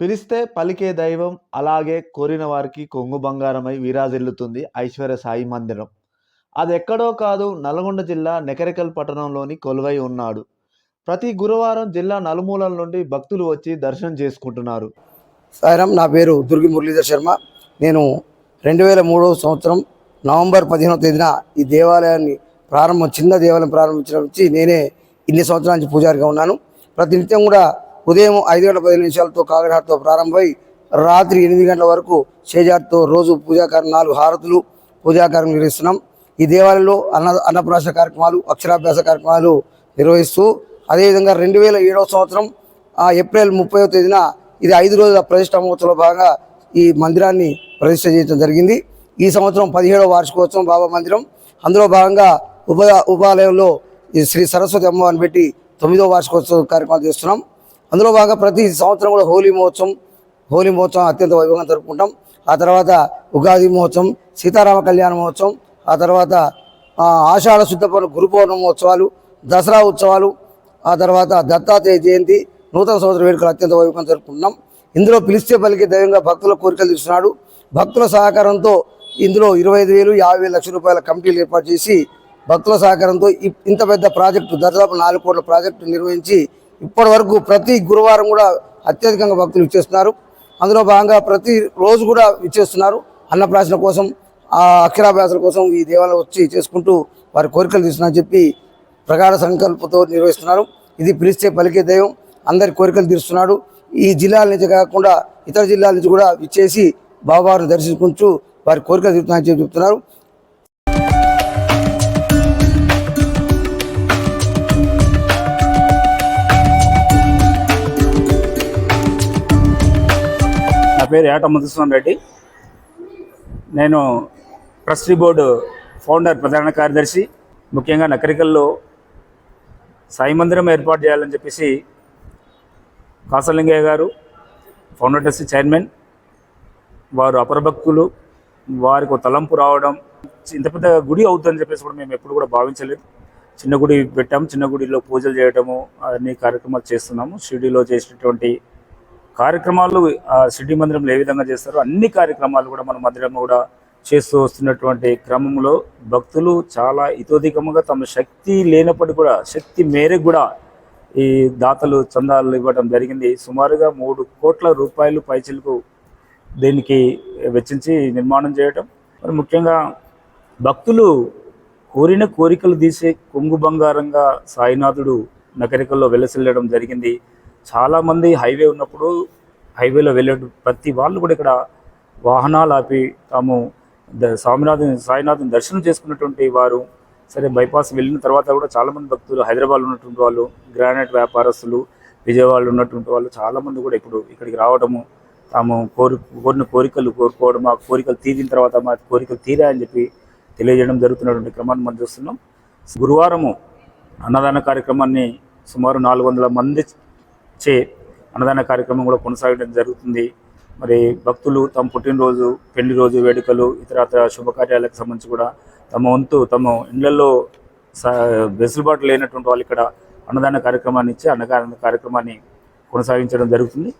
పిలిస్తే పలికే దైవం అలాగే కోరిన వారికి కొంగు బంగారమై వీరాజిల్లుతుంది ఐశ్వర్య సాయి మందిరం. అది ఎక్కడో కాదు నల్గొండ జిల్లా నెకరికల్ పట్టణంలోని కొలువై ఉన్నాడు. ప్రతి గురువారం జిల్లా నలుమూలల నుండి భక్తులు వచ్చి దర్శనం చేసుకుంటున్నారు. సాయిరామ్ నా పేరు దుర్గి మురళీధర్ శర్మ. నేను రెండు వేల మూడవ సంవత్సరం నవంబర్ పదిహేనవ తేదీన ఈ దేవాలయాన్ని ప్రారంభం చిన్న దేవాలయం ప్రారంభించడం నుంచి నేనే ఇన్ని సంవత్సరాల నుంచి పూజారిగా ఉన్నాను. ప్రతినిత్యం కూడా ఉదయం ఐదు గంటల పది నిమిషాలతో కాగడాతో ప్రారంభమై రాత్రి ఎనిమిది గంటల వరకు చేజార్తో రోజు పూజాకారం నాలుగు హారతులు పూజాకారం నిర్వహిస్తున్నాం. ఈ దేవాలయంలో అన్న అన్నప్రాస కార్యక్రమాలు అక్షరాభ్యాస కార్యక్రమాలు నిర్వహిస్తూ అదేవిధంగా రెండు వేల ఏడవ సంవత్సరం ఏప్రిల్ ముప్పై తేదీన ఇది ఐదు రోజుల ప్రతిష్ట మహోత్సవంలో భాగంగా ఈ మందిరాన్ని ప్రతిష్ట చేయడం జరిగింది. ఈ సంవత్సరం పదిహేడవ వార్షికోత్సవం బాబా మందిరం. అందులో భాగంగా ఉప ఉపాలయంలో శ్రీ సరస్వతి అమ్మవారిని పెట్టి తొమ్మిదవ వార్షికోత్సవ కార్యక్రమాలు చేస్తున్నాం. అందులో బాగా ప్రతి సంవత్సరం కూడా హోలీ మహోత్సవం హోలీ మహోత్సవం అత్యంత వైభవంగా జరుపుకుంటాం. ఆ తర్వాత ఉగాది మహోత్సవం సీతారామ కళ్యాణ మహోత్సవం ఆ తర్వాత ఆషాఢ శుద్ధ పౌర్ణమి గురు పౌర్ణమి ఉత్సవాలు దసరా ఉత్సవాలు ఆ తర్వాత దత్తాత్రేయ జయంతి నూతన సంవత్సర వేడుకలు అత్యంత వైభవంగా జరుపుకుంటున్నాం. ఇందులో పిలిస్తే పలికే దైవంగా భక్తుల కోరికలు తీస్తున్నాడు భక్తుల సహకారంతో ఇందులో ఇరవై ఐదు వేలు యాభై వేల లక్షల రూపాయల కమిటీలు ఏర్పాటు చేసి భక్తుల సహకారంతో ఇంత పెద్ద ప్రాజెక్టు దాదాపు నాలుగు కోట్ల ప్రాజెక్టు నిర్వహించి ఇప్పటి వరకు ప్రతి గురువారం కూడా అత్యధికంగా భక్తులు ఇచ్చేస్తున్నారు. అందులో భాగంగా ప్రతి రోజు కూడా ఇచ్చేస్తున్నారు. అన్నప్రాసన కోసం ఆ అక్షరాభ్యాసాల కోసం ఈ దేవాలయం వచ్చి చేసుకుంటూ వారి కోరికలు తీస్తున్నారని చెప్పి ప్రగాఢ సంకల్పంతో నిర్వహిస్తున్నారు. ఇది పిలిస్తే పలికే దైవం అందరి కోరికలు తీరుస్తున్నాడు. ఈ జిల్లాల నుంచి కాకుండా ఇతర జిల్లాల నుంచి కూడా ఇచ్చేసి బాబావారిని దర్శించుకుంటూ వారి కోరికలు తీరుతున్నాయని చెప్పి చెప్తున్నారు. నా పేరు ఏట మధుసూదన్ రెడ్డి. నేను ట్రస్టీ బోర్డు ఫౌండర్ ప్రధాన కార్యదర్శి. ముఖ్యంగా నకరికల్లో సాయి మందిరం ఏర్పాటు చేయాలని చెప్పేసి కాసలింగయ్య గారు ఫౌండర్ ట్రస్టీ చైర్మన్ వారు అపరభక్తులు వారికి తలంపు రావడం ఇంత పెద్ద గుడి అవుతుందని చెప్పేసి కూడా మేము ఎప్పుడు కూడా భావించలేదు. చిన్న గుడి పెట్టాము చిన్న గుడిలో పూజలు చేయటము అన్ని కార్యక్రమాలు చేస్తున్నాము. షిరిడీలో చేసినటువంటి కార్యక్రమాలు ఆ సిటీ మందిరంలో ఏ విధంగా చేస్తారో అన్ని కార్యక్రమాలు కూడా మన మందిరంలో కూడా చేస్తూ వస్తున్నటువంటి క్రమంలో భక్తులు చాలా ఇతోధికముగా తమ శక్తి లేనప్పటికీ కూడా శక్తి మేరకు కూడా ఈ దాతలు చందాలు ఇవ్వడం జరిగింది. సుమారుగా మూడు కోట్ల రూపాయలు పైచలకు దీనికి వెచ్చించి నిర్మాణం చేయటం. మరి ముఖ్యంగా భక్తులు కోరిన కోరికలు తీసే కొంగు బంగారంగా సాయినాథుడు నగరికల్లో వెలసిల్లడం జరిగింది. చాలామంది హైవే ఉన్నప్పుడు హైవేలో వెళ్ళే ప్రతి వాళ్ళు కూడా ఇక్కడ వాహనాలు ఆపి తాము ద- స్వామినాథుని సాయినాథుని దర్శనం చేసుకున్నటువంటి వారు. సరే బైపాస్ వెళ్ళిన తర్వాత కూడా చాలామంది భక్తులు హైదరాబాద్లో ఉన్నటువంటి వాళ్ళు గ్రానైట్ వ్యాపారస్తులు విజయవాడలో ఉన్నటువంటి వాళ్ళు చాలామంది కూడా ఇప్పుడు ఇక్కడికి రావడము తాము కోరి కోరిన కోరికలు కోరుకోవడం ఆ కోరికలు తీరిన తర్వాత మా కోరికలు తీరాయని చెప్పి తెలియజేయడం జరుగుతున్నటువంటి క్రమాన్ని మనం చూస్తున్నాం. గురువారము అన్నదాన కార్యక్రమాన్ని సుమారు నాలుగు వందల మంది చే అన్నదాన కార్యక్రమం కూడా కొనసాగడం జరుగుతుంది. మరి భక్తులు తమ పుట్టినరోజు పెళ్ళి రోజు వేడుకలు ఇతర శుభకార్యాలకు సంబంధించి కూడా తమ వంతు తమ ఇళ్ళలో వెసులుబాటు లేనటువంటి వాళ్ళు ఇక్కడ అన్నదాన కార్యక్రమాన్ని ఇచ్చి అన్నదాన కార్యక్రమాన్ని కొనసాగించడం జరుగుతుంది.